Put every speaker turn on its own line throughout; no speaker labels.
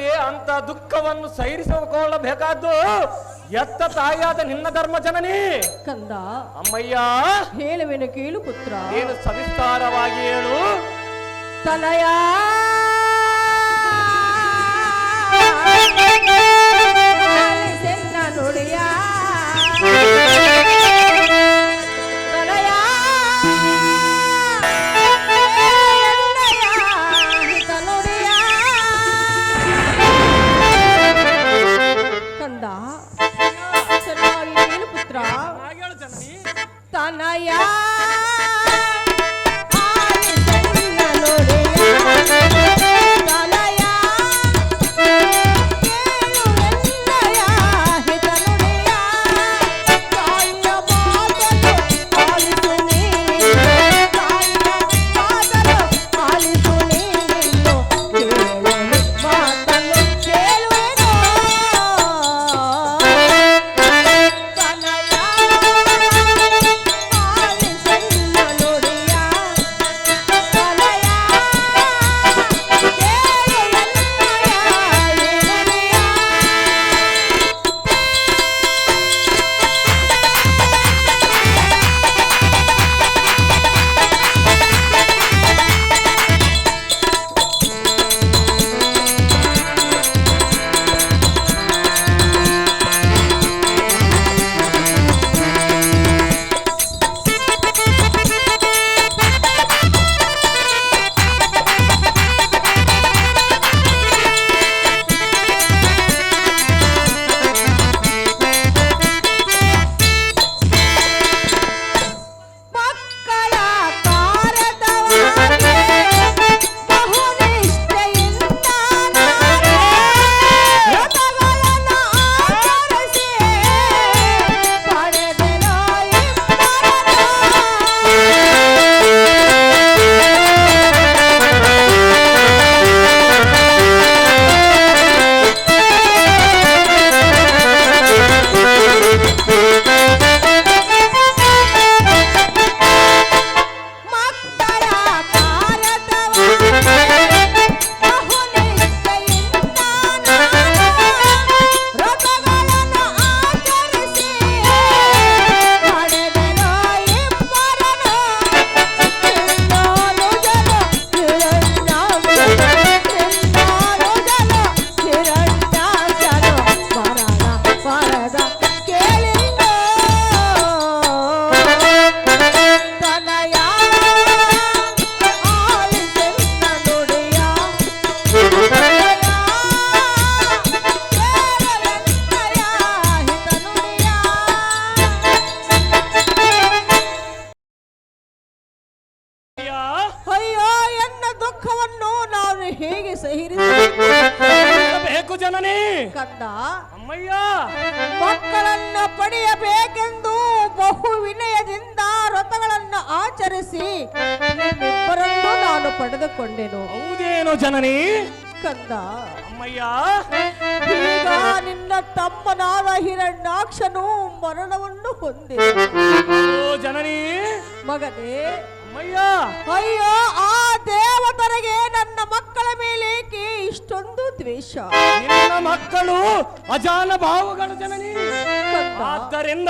ಮತ್ತೆ ಅಂತ ದುಃಖವನ್ನು ಸೈರಿಸಿಕೊಳ್ಳಬೇಕಾದ್ದು ಎತ್ತ ತಾಯಿಯಾದ ನಿನ್ನ ಧರ್ಮ ಜನನಿ.
ಕಂದ
ಅಮ್ಮಯ್ಯ
ಹೇಳುವೆನು ಕೇಳು ಪುತ್ರ.
ಏನು ಸವಿಸ್ತಾರವಾಗಿ ಹೇಳು.
ತನಯ. ನುಡಿಯ. ತನಯ
ಜನನಿ
ಕಂದ.
ಅಮ್ಮಯ್ಯ.
ಈಗ ನಿನ್ನ ತಮ್ಮನಾದ ಹಿರಣ್ಯಾಕ್ಷನು ಮರಣವನ್ನು ಹೊಂದಿ
ಓ ಜನನಿ.
ಮಗನೇ.
ಅಮ್ಮಯ್ಯ.
ಅಯ್ಯೋ ಆ ದೇವತರಿಗೆ ನನ್ನ ಮಕ್ಕಳ ಮೇಲೇಕೆ ಇಷ್ಟೊಂದು ದ್ವೇಷ?
ನಿನ್ನ ಮಕ್ಕಳು ಅಜಾನ ಭಾವಗಳ ಜನನಿ. ಆದ್ದರಿಂದ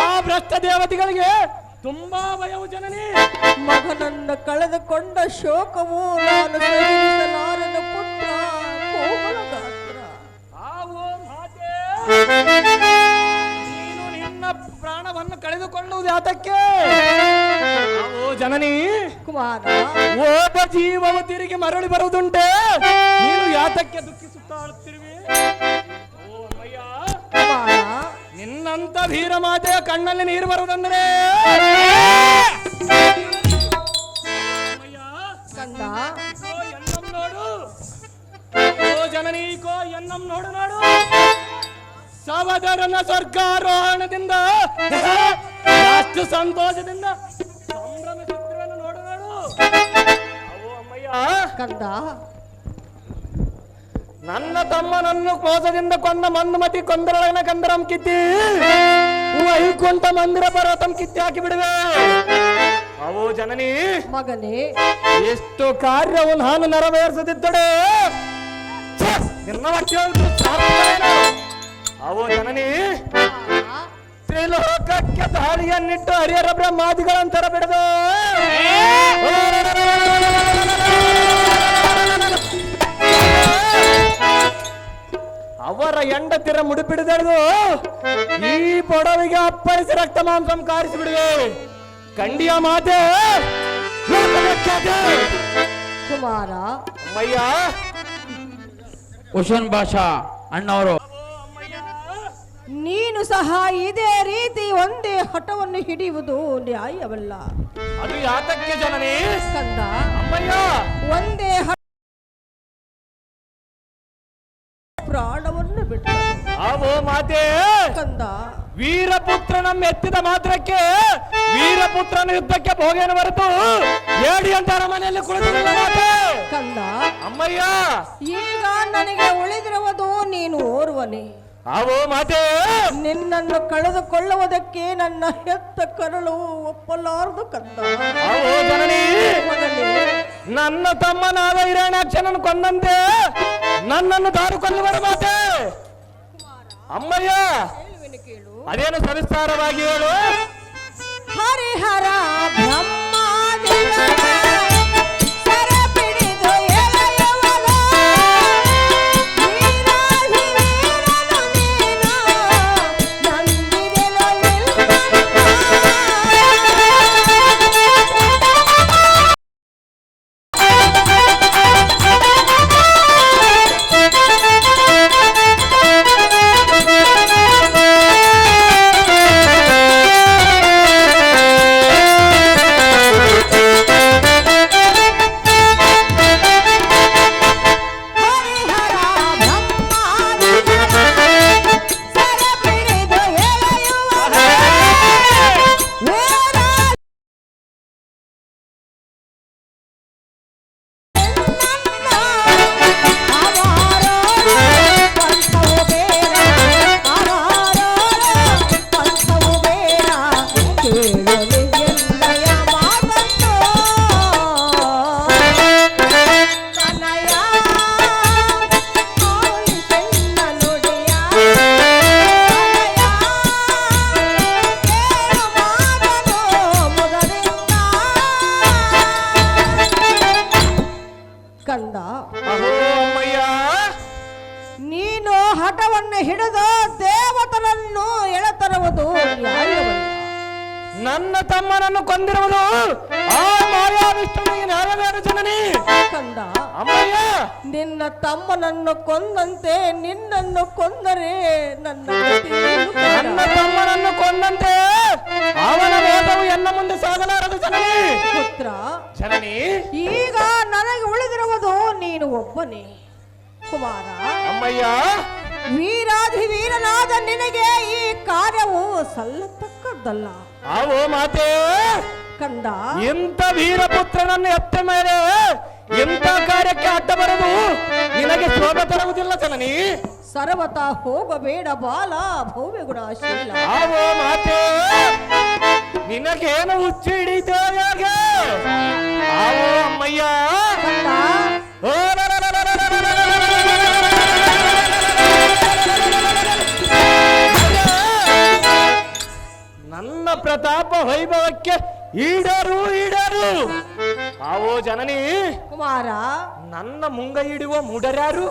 ಆ ಭ್ರಷ್ಟ ದೇವತೆಗಳಿಗೆ ತುಂಬಾ ಭಯವು ಜನನಿ.
ಮಗನನ್ನು ಕಳೆದುಕೊಂಡ ಶೋಕವು ನಾನು ಸಹಿಸಲಾರನ ಪುತ್ರ
ಆವೋ ಮಾತೆ. ನೀನು ನಿನ್ನ ಪ್ರಾಣವನ್ನು ಕಳೆದುಕೊಳ್ಳುವುದು ಯಾತಕ್ಕೆ? ಓ ಜನನಿ
ಕುಮಾರ.
ಓದ ಜೀವವು ತಿರುಗಿ ಮರಳಿ ಬರುವುದುಂಟೆ. ನೀನು ಯಾತಕ್ಕೆ ದುಃಖಿಸುತ್ತಾ ಅಳುತ್ತಿರುವೆ ಓ ಅಮ್ಮಯ್ಯ
ಕುಮಾರ.
ನಿನ್ನಂತ ಭೀರ ಮಾತೆಯ ಕಣ್ಣಲ್ಲಿ ನೀರು ಬರುವುದಂದ್ರೆ. ಓ ಜನನಿ ಕೋ ಎನ್ನಂ ನೋಡು ನೋಡು. ಸಹೋದರನ ಸ್ವರ್ಗಾರೋಹಣದಿಂದ ಅಷ್ಟು ಸಂತೋಷದಿಂದ ಸಂಭ್ರಮಿಸುತ್ತಿರುವೆನು ನೋಡು ನೋಡು. ಅವೋ ಅಮ್ಮಯ್ಯ.
ಕಂದ
ನನ್ನ ತಮ್ಮನನ್ನು ಕೋಸದಿಂದ ಕೊಂದ ಮಂದುಮತಿ ಕೊಂದರಳನ ಕಂದರಂ ಕಿತ್ತಿ ವೈಕುಂಠ ಮಂದಿರ ಪರ್ವತಂ ಕಿತ್ತಿ ಹಾಕಿ ಬಿಡುವೆ ಅವು ಜನನಿ
ಮಗನೇ.
ಎಷ್ಟು ಕಾರ್ಯವು ನಾನು ನೆರವೇರಿಸದಿದ್ದಡೆ ಹೋದ್ರು ಸಾರ್ಥಕವೇನು? ಅವು ಜನನಿ ತ್ರಿಲೋಕಕ್ಕೆ ದಾಳಿಯನ್ನಿಟ್ಟು ಹರಿಯರ ಬ್ರಹ್ಮಾದಿಗಳಂತರ ಬಿಡದು. ಅವರ ಎಂಡತಿರ ಮುಡಿಪಿಡಿದೆಳೆದು ಈ ಪೊಡವಿಗೆ ಅಪ್ಪಳಿಸಿ ರಕ್ತ ಮಾಂಸಂ ಕಾರಿಸಿ ಬಿಡುವೆ. ಕಂಡಿಯ ಮಾತೆ.
ಕುಮಾರ.
ಅಮ್ಮಯ್ಯ
ಹುಷನ್ ಭಾಷಾ ಅಣ್ಣವರು.
ನೀನು ಸಹ ಇದೇ ರೀತಿ ಒಂದೇ ಹಠವನ್ನು ಹಿಡಿಯುವುದು ನ್ಯಾಯವಲ್ಲ.
ಅದು ಯಾತಕ್ಕೆ ಜನನಿ?
ಕಂದ
ಅಮ್ಮಯ್ಯ!
ಒಂದೇ ಪ್ರಾಣವನ್ನು ಬಿಟ್ಟು.
ಮಾತೆ!
ಕಂದ
ವೀರಪುತ್ರನ ಎತ್ತಿದ ಮಾತ್ರಕ್ಕೆ ವೀರಪುತ್ರನ ಯುದ್ಧಕ್ಕೆ ಭೋಗೇನ ಹೊರತು? ಹೇಳಿ ಅಂತ ಮನೆಯಲ್ಲಿ ಕುಳಿತು ಮಾತೆ.
ಕಂದ
ಅಮ್ಮಯ್ಯ.
ಈಗ ನನಗೆ ಉಳಿದಿರುವುದು ನೀನು ಓರ್ವನೇ.
ಅವೋ ಮಾತೆ.
ನಿನ್ನನ್ನು ಕಳೆದುಕೊಳ್ಳುವುದಕ್ಕೆ ನನ್ನ ಹೆತ್ತ ಕರಳು ಒಪ್ಪಲಾರದು ಕಂದ.
ಅವೋ ಜನನಿ. ನನ್ನ ತಮ್ಮನಾದ ಹಿರಣ್ಯಾಕ್ಷನನ್ನು ಕೊಂದಂತೆ ನನ್ನನ್ನು ದಾರು ಕೊಲ್ಲುವರು ಮಾತೆ. ಅಮ್ಮಯ್ಯ.
ಕೇಳು.
ಅದೇನು ಸವಿಸ್ತಾರವಾಗಿ ಹೇಳು?
ಹರಿಹರ ಬ್ರಹ್ಮಾದಿಗಳ
ನನ್ನ ತಮ್ಮನನ್ನು ಕೊಂದಿರುವುದು. ಆ ಮಾಯಾ ವಿಷ್ಣುವಿಗೆ ನ್ಯಾಯವೇನು ಜನನಿ
ಕಂದ
ಅಮ್ಮಯ್ಯ.
ನಿನ್ನ ತಮ್ಮನನ್ನು ಕೊಂದಂತೆ ನಿನ್ನನ್ನು ಕೊಂದರೆ ನನ್ನ ಗತಿಯೇನು ಕಂದ?
ನನ್ನ ತಮ್ಮನನ್ನು ಕೊಂದಂತೆ ಅವನ ವೇದವು ಎನ್ನ ಮುಂದೆ ಸಾಗಲಾರದು ಜನನಿ.
ಪುತ್ರ
ಜನನಿ.
ಈಗ ನನಗೆ ಉಳಿದಿರುವುದು ನೀನು ಒಬ್ಬನೇ. ಕುಮಾರ
ಅಮ್ಮಯ್ಯ.
ವೀರಾಧಿ ವೀರನಾದ ನಿನಗೆ ಈ ಕಾರ್ಯವು ಸಲ್ಲತಕ್ಕದ್ದಲ್ಲ.
ಅವೋ ಮಾತೆ.
ಕಂದ.
ಇಂಥ ವೀರಪುತ್ರನನ್ನು ಎತ್ತ ಮೇಲೆ ಎಂತ ಕಾರ್ಯಕ್ಕೆ ಅಡ್ಡ ಬರದು ನಿನಗೆ ಶೋಭೆ ತರುವುದಿಲ್ಲ ಜನನಿ.
ಸರ್ವತ ಹೋಗಬೇಡ ಬಾಲ ಭವ್ಯ ಗುಣ
ಅವೋ ಮಾತೆ ನಿನಗೇನು ಹುಚ್ಚು ಹಿಡಿತೋ ಅವೋ ಅಮ್ಮಯ್ಯ. ವೈಭವಕ್ಕೆ ಈಡರು ಈಡರು ಅವೋ ಜನನಿ
ಕುಮಾರ
ನನ್ನ ಮುಂಗ ಹಿಡುವ ಮುಡರ್ಯಾರು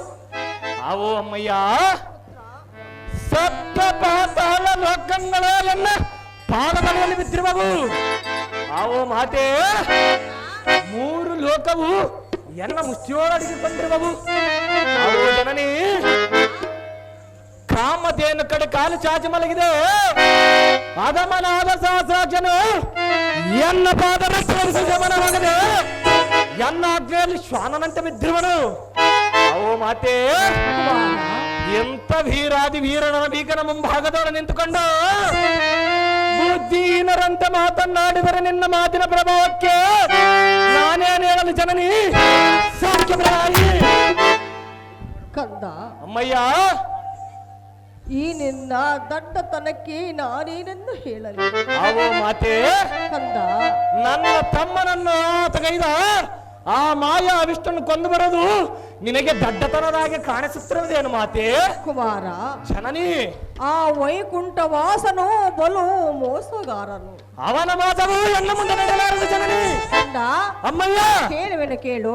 ಅವೋ ಅಮ್ಮಯ್ಯ ಸಪ್ತ ಪಾತಾಳ ಲೋಕಗಳ ಎನ್ನ ಪಾದಗಳಲ್ಲಿ ಬಿದ್ದಿರುವವು ಅವೋ ಮಾತೆ ಮೂರು ಲೋಕವು ಎನ್ನ ಮುಷ್ಟಿಯೊಳಗೆ ಬಂದಿರುವವು ಅವೋ ಜನನಿ ಕಾಮಧೇನು ಕಡೆ ಕಾಲು ಚಾಚಿ ಮಲಗಿದೆ. ಅದಮನಾದ ಸಹಸ್ರಾಕ್ಷನು ಎನ್ನ ಪಾದ ಗಮನವಾಗದೆ ಎನ್ನ ಆಜ್ಞೆಯಲ್ಲಿ ಶ್ವಾನನಂತೆ ಬಿದ್ದಿರುವನು. ಓ ಮಾತೆ ಎಂತ ವೀರಾದಿ ವೀರನ ಬೀಕನ ಮುಂಭಾಗದವರು ನಿಂತುಕೊಂಡು ಬುದ್ಧಿಹೀನರಂತೆ ಮಾತನಾಡಿದರೆ ನಿನ್ನ ಮಾತಿನ ಪ್ರಭಾವಕ್ಕೆ ನಾನೇನು ಹೇಳಲು ಜನನಿ. ಸಾಕ್ಯ.
ಕಂದ.
ಅಮ್ಮಯ್ಯ
ಈ ನಿನ್ನ ದಡ್ಡತನಕ್ಕೆ ನಾನೇನೆಂದು ಹೇಳಲಿ?
ಅವೋ ಮಾತೆ?
ಕಂದ.
ನನ್ನ ತಮ್ಮನನ್ನು ತಗೈದ ಆ ಮಾಯಾ ಅವಿಷ್ಟನ್ನು ಕೊಂದು ಬರೋದು ನಿನಗೆ ದಡ್ಡತನದಾಗಿ ಕಾಣಿಸುತ್ತಿರುವುದೇನು ಮಾತೆ?
ಕುಮಾರ
ಜನನಿ.
ಆ ವೈಕುಂಠ ವಾಸನು ಬಲು ಮೋಸಗಾರನು.
ಅವನ ಮಾತವು ಎನ್ನ ಮುಂದೆ ನಡೆಯಲಾರದು ಜನನಿ?
ಕಂದ
ಅಮ್ಮಯ್ಯ!
ಕೇಳು.
ಕೇಳು